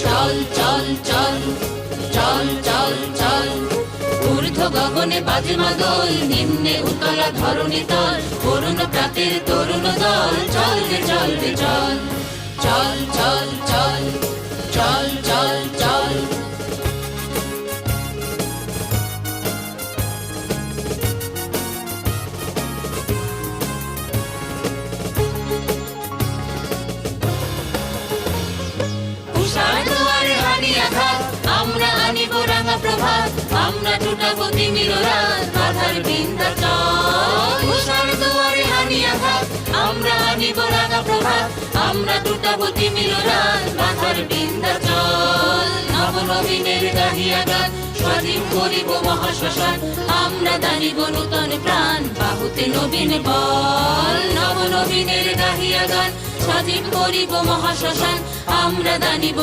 চল চল চল চল চল চল। ঊর্ধ্ব গগনে বাজে মাদল, নিম্নে উতলা ধরণী তল। করুণ প্রাতের তরুণ দল, চল রে, চল চল। চল চল চল চল চল আমরা টুটাবো তিমির রাত বাধার বিন্ধ্যাচল উষার দুয়ারে হানি আঘাত আমরা আনিব রাঙা প্রভাত। আমরা টুটাবো তিমির রাত বাধার বিন্ধ্যাচল নবনবীনের গাহিয়া গান, স্বাধীন করিব মহাশ্মশান। আমরা দানিব নূতন প্রাণ, বাহুতে নবীন বল। নবনবীনের গাহিয়া গান, স্বাধীন করিব মহাশ্মশান। আমরা দানিব